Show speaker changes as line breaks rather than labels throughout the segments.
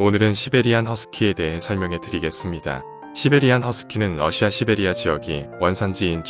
오늘은 시베리안 허스키에 대해 설명해 드리겠습니다. 시베리안 허스키는 러시아 시베리아 지역이 원산지인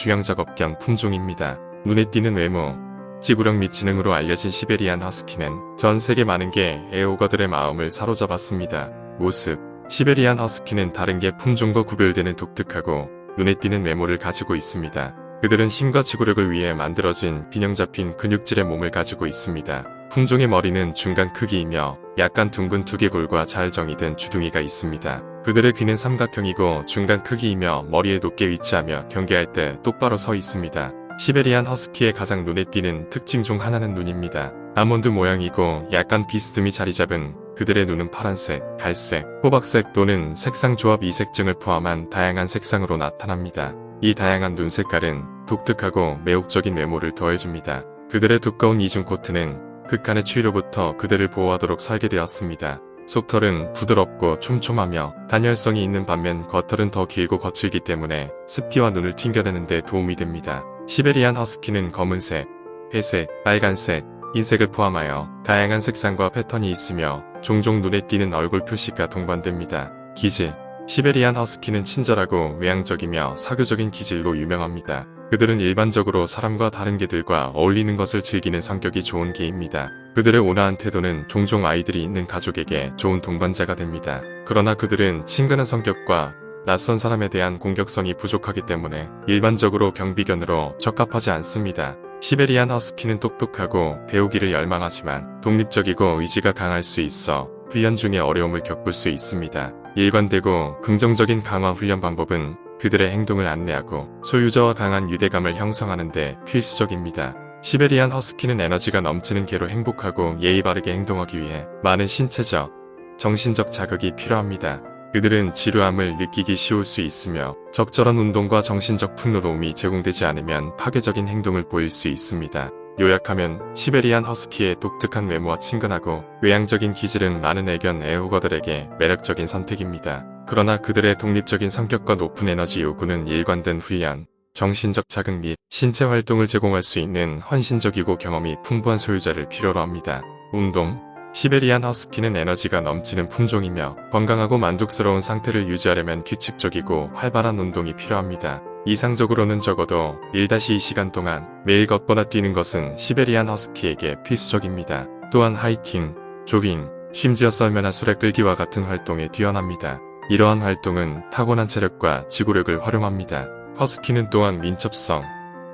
겸 품종입니다. 눈에 띄는 외모, 지구력 및 지능으로 알려진 시베리안 허스키는 전 세계 많은 개 애호가들의 마음을 사로잡았습니다. 모습 시베리안 허스키는 다른 개 품종과 구별되는 독특하고 눈에 띄는 외모를 가지고 있습니다. 그들은 힘과 지구력을 위해 만들어진 균형 잡힌 근육질의 몸을 가지고 있습니다. 품종의 머리는 중간 크기이며 약간 둥근 두개골과 잘 정의된 주둥이가 있습니다. 그들의 귀는 삼각형이고 중간 크기이며 머리에 높게 위치하며 경계할 때 똑바로 서 있습니다. 시베리안 허스키의 가장 눈에 띄는 특징 중 하나는 눈입니다. 아몬드 모양이고 약간 비스듬히 자리 잡은 그들의 눈은 파란색, 갈색, 호박색 또는 색상 조합 이색증을 포함한 다양한 색상으로 나타납니다. 이 다양한 눈 색깔은 독특하고 매혹적인 외모를 더해줍니다. 그들의 두꺼운 이중 코트는 극한의 추위로부터 그들을 보호하도록 설계 되었습니다. 속털은 부드럽고 촘촘하며 단열성이 있는 반면 겉털은 더 길고 거칠기 때문에 습기와 눈을 튕겨내는 데 도움이 됩니다. 시베리안 허스키는 검은색, 회색, 빨간색, 흰색을 포함하여 다양한 색상과 패턴이 있으며 종종 눈에 띄는 얼굴 표시가 동반됩니다. 기질 시베리안 허스키는 친절하고 외향적이며 사교적인 기질로 유명합니다. 그들은 일반적으로 사람과 다른 개들과 어울리는 것을 즐기는 성격이 좋은 개입니다. 그들의 온화한 태도는 종종 아이들이 있는 가족에게 좋은 동반자가 됩니다. 그러나 그들은 친근한 성격과 낯선 사람에 대한 공격성이 부족하기 때문에 일반적으로 경비견으로 적합하지 않습니다. 시베리안 허스키는 똑똑하고 배우기를 열망하지만 독립적이고 의지가 강할 수 있어 훈련 중에 어려움을 겪을 수 있습니다. 일관되고 긍정적인 강화 훈련 방법은 그들의 행동을 안내하고 소유자와 강한 유대감을 형성하는 데 필수적입니다. 시베리안 허스키는 에너지가 넘치는 개로 행복하고 예의 바르게 행동하기 위해 많은 신체적, 정신적 자극이 필요합니다. 그들은 지루함을 느끼기 쉬울 수 있으며 적절한 운동과 정신적 풍요로움이 제공되지 않으면 파괴적인 행동을 보일 수 있습니다. 요약하면 시베리안 허스키의 독특한 외모와 친근하고 외향적인 기질은 많은 애견 애호가들에게 매력적인 선택입니다. 그러나 그들의 독립적인 성격과 높은 에너지 요구는 일관된 훈련, 정신적 자극 및 신체 활동을 제공할 수 있는 헌신적이고 경험이 풍부한 소유자를 필요로 합니다. 운동 시베리안 허스키는 에너지가 넘치는 품종이며 건강하고 만족스러운 상태를 유지하려면 규칙적이고 활발한 운동이 필요합니다. 이상적으로는 적어도 1-2시간 동안 매일 걷거나 뛰는 것은 시베리안 허스키에게 필수적입니다. 또한 하이킹, 조깅, 심지어 썰매나 수레 끌기와 같은 활동에 뛰어납니다. 이러한 활동은 타고난 체력과 지구력을 활용합니다. 허스키는 또한 민첩성,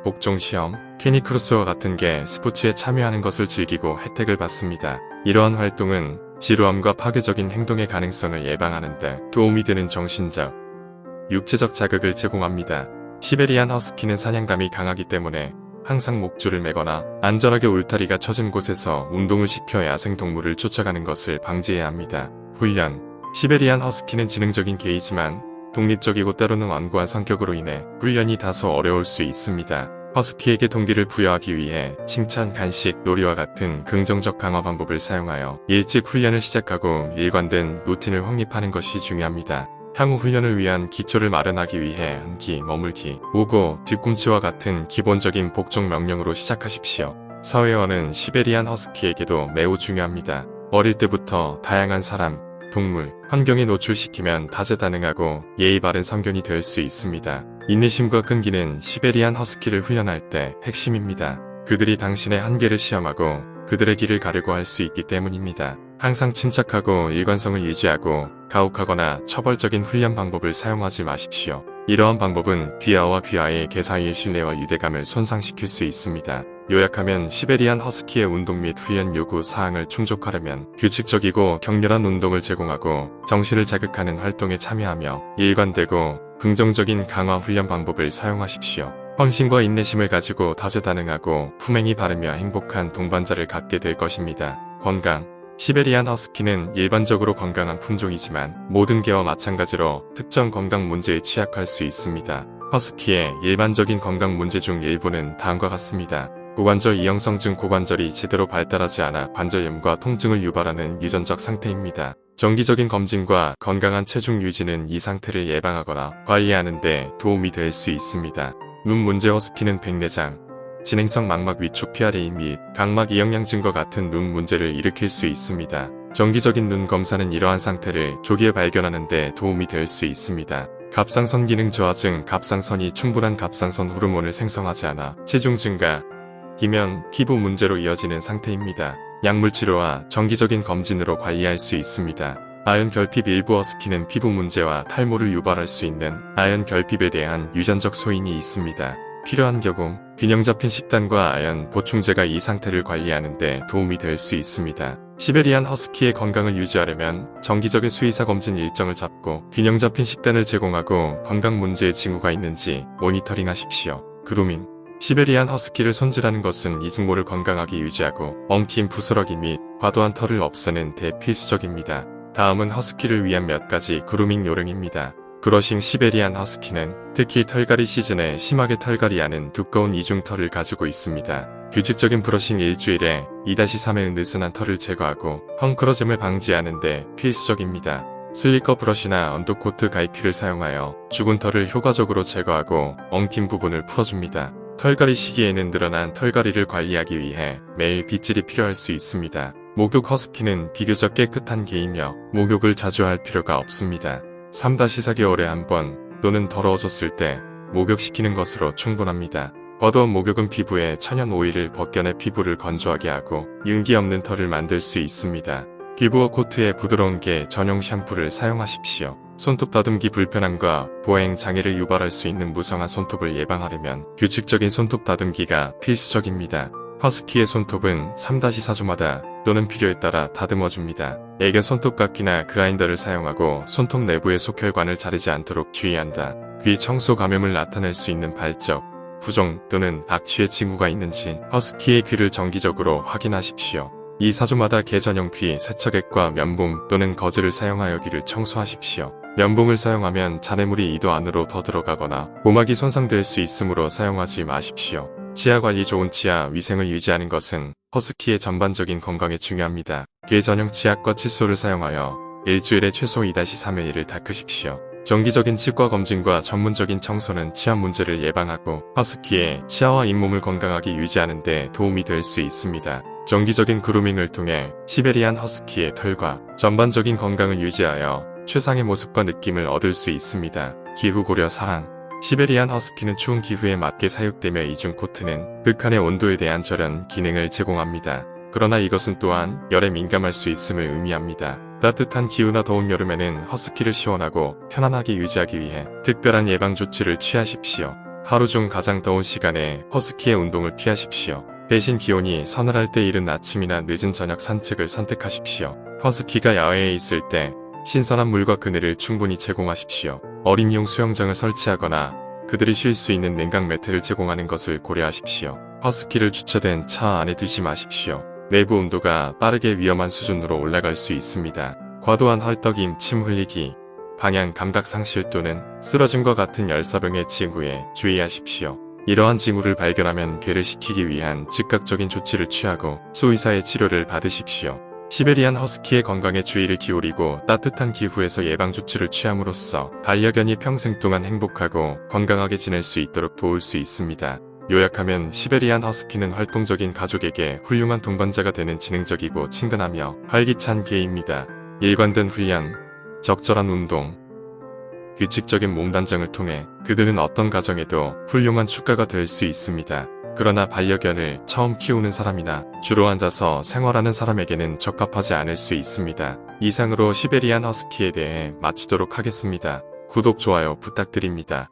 복종시험, 캐니크로스와 같은 게 스포츠에 참여하는 것을 즐기고 혜택을 받습니다. 이러한 활동은 지루함과 파괴적인 행동의 가능성을 예방하는 데 도움이 되는 정신적, 육체적 자극을 제공합니다. 시베리안 허스키는 사냥감이 강하기 때문에 항상 목줄을 매거나 안전하게 울타리가 쳐진 곳에서 운동을 시켜 야생동물을 쫓아가는 것을 방지해야 합니다. 훈련 시베리안 허스키는 지능적인 개이지만 독립적이고 때로는 완고한 성격으로 인해 훈련이 다소 어려울 수 있습니다. 허스키에게 동기를 부여하기 위해 칭찬, 간식, 놀이와 같은 긍정적 강화 방법을 사용하여 일찍 훈련을 시작하고 일관된 루틴을 확립하는 것이 중요합니다. 향후 훈련을 위한 기초를 마련하기 위해 앉기, 머물기, 오고, 뒤꿈치와 같은 기본적인 복종 명령으로 시작하십시오. 사회화는 시베리안 허스키에게도 매우 중요합니다. 어릴 때부터 다양한 사람, 동물, 환경에 노출시키면 다재다능하고 예의 바른 성견이 될 수 있습니다. 인내심과 끈기는 시베리안 허스키를 훈련할 때 핵심입니다. 그들이 당신의 한계를 시험하고 그들의 길을 가르고 할 수 있기 때문입니다. 항상 침착하고 일관성을 유지하고 가혹하거나 처벌적인 훈련 방법을 사용하지 마십시오. 이러한 방법은 귀하와 귀하의 개 사이의 신뢰와 유대감을 손상시킬 수 있습니다. 요약하면 시베리안 허스키의 운동 및 훈련 요구 사항을 충족하려면 규칙적이고 격렬한 운동을 제공하고 정신을 자극하는 활동에 참여하며 일관되고 긍정적인 강화 훈련 방법을 사용하십시오. 헌신과 인내심을 가지고 다재다능하고 품행이 바르며 행복한 동반자를 갖게 될 것입니다. 건강 시베리안 허스키는 일반적으로 건강한 품종이지만 모든 개와 마찬가지로 특정 건강 문제에 취약할 수 있습니다. 허스키의 일반적인 건강 문제 중 일부는 다음과 같습니다. 고관절 이형성증 고관절이 제대로 발달하지 않아 관절염과 통증을 유발하는 유전적 상태입니다. 정기적인 검진과 건강한 체중 유지는 이 상태를 예방하거나 관리하는 데 도움이 될 수 있습니다. 눈 문제 허스키는 백내장, 진행성 망막 위축 PRA 및 각막 이영양증과 같은 눈 문제를 일으킬 수 있습니다. 정기적인 눈 검사는 이러한 상태를 조기에 발견하는 데 도움이 될 수 있습니다. 갑상선 기능 저하증 갑상선이 충분한 갑상선 호르몬을 생성하지 않아 체중 증가, 기면, 피부 문제로 이어지는 상태입니다. 약물 치료와 정기적인 검진으로 관리할 수 있습니다. 아연 결핍 일부 허스키는 피부 문제와 탈모를 유발할 수 있는 아연 결핍에 대한 유전적 소인이 있습니다. 필요한 경우 균형 잡힌 식단과 아연 보충제가 이 상태를 관리하는 데 도움이 될 수 있습니다. 시베리안 허스키의 건강을 유지하려면 정기적인 수의사 검진 일정을 잡고 균형 잡힌 식단을 제공하고 건강 문제의 징후가 있는지 모니터링 하십시오. 그루밍 시베리안 허스키를 손질하는 것은 이중모를 건강하게 유지하고 엉킨 부스러기 및 과도한 털을 없애는 대필수적입니다. 다음은 허스키를 위한 몇 가지 그루밍 요령입니다. 브러싱 시베리안 허스키는 특히 털갈이 시즌에 심하게 털갈이하는 두꺼운 이중털을 가지고 있습니다. 규칙적인 브러싱 일주일에 2-3회 느슨한 털을 제거하고 헝클어짐을 방지하는 데 필수적입니다. 슬리커 브러시나 언더코트 가이큐를 사용하여 죽은 털을 효과적으로 제거하고 엉킨 부분을 풀어줍니다. 털갈이 시기에는 늘어난 털갈이를 관리하기 위해 매일 빗질이 필요할 수 있습니다. 목욕 허스키는 비교적 깨끗한 개이며 목욕을 자주 할 필요가 없습니다. 3-4개월에 한 번 또는 더러워졌을 때 목욕시키는 것으로 충분합니다. 버더운 목욕은 피부에 천연 오일을 벗겨내 피부를 건조하게 하고 윤기 없는 털을 만들 수 있습니다. 기부어 코트에 부드러운 게 전용 샴푸를 사용하십시오. 손톱 다듬기 불편함과 보행 장애를 유발할 수 있는 무성한 손톱을 예방하려면 규칙적인 손톱 다듬기가 필수적입니다. 허스키의 손톱은 3-4주마다 또는 필요에 따라 다듬어줍니다. 애견 손톱깎이나 그라인더를 사용하고 손톱 내부의 속혈관을 자르지 않도록 주의한다. 귀 청소 감염을 나타낼 수 있는 발적, 부종 또는 악취의 징후가 있는지 허스키의 귀를 정기적으로 확인하십시오. 이 4주마다 개전용 귀 세척액과 면봉 또는 거즈를 사용하여 귀를 청소하십시오. 면봉을 사용하면 잔해물이 이도 안으로 더 들어가거나 고막이 손상될 수 있으므로 사용하지 마십시오. 치아 관리 좋은 치아 위생을 유지하는 것은 허스키의 전반적인 건강에 중요합니다. 괴 전용 치약과 칫솔을 사용하여 일주일에 최소 2-3회를 닦으십시오. 정기적인 치과 검진과 전문적인 청소는 치아 문제를 예방하고 허스키의 치아와 잇몸을 건강하게 유지하는 데 도움이 될 수 있습니다. 정기적인 그루밍을 통해 시베리안 허스키의 털과 전반적인 건강을 유지하여 최상의 모습과 느낌을 얻을 수 있습니다. 기후 고려 사항 시베리안 허스키는 추운 기후에 맞게 사육되며 이중 코트는 극한의 온도에 대한 절연 기능을 제공합니다. 그러나 이것은 또한 열에 민감할 수 있음을 의미합니다. 따뜻한 기후나 더운 여름에는 허스키를 시원하고 편안하게 유지하기 위해 특별한 예방 조치를 취하십시오. 하루 중 가장 더운 시간에 허스키의 운동을 피하십시오. 대신 기온이 서늘할 때 이른 아침이나 늦은 저녁 산책을 선택하십시오. 허스키가 야외에 있을 때 신선한 물과 그늘을 충분히 제공하십시오. 어린이용 수영장을 설치하거나 그들이 쉴 수 있는 냉각 매트를 제공하는 것을 고려하십시오. 허스키를 주차된 차 안에 두지 마십시오. 내부 온도가 빠르게 위험한 수준으로 올라갈 수 있습니다. 과도한 헐떡임, 침 흘리기, 방향 감각 상실 또는 쓰러짐과 같은 열사병의 징후에 주의하십시오. 이러한 징후를 발견하면 괴를 시키기 위한 즉각적인 조치를 취하고 수의사의 치료를 받으십시오. 시베리안 허스키의 건강에 주의를 기울이고 따뜻한 기후에서 예방조치를 취함으로써 반려견이 평생 동안 행복하고 건강하게 지낼 수 있도록 도울 수 있습니다. 요약하면 시베리안 허스키는 활동적인 가족에게 훌륭한 동반자가 되는 지능적이고 친근하며 활기찬 개입니다. 일관된 훈련, 적절한 운동, 규칙적인 몸 단장을 통해 그들은 어떤 가정에도 훌륭한 축가가 될 수 있습니다. 그러나 반려견을 처음 키우는 사람이나 주로 앉아서 생활하는 사람에게는 적합하지 않을 수 있습니다. 이상으로 시베리안 허스키에 대해 마치도록 하겠습니다. 구독, 좋아요 부탁드립니다.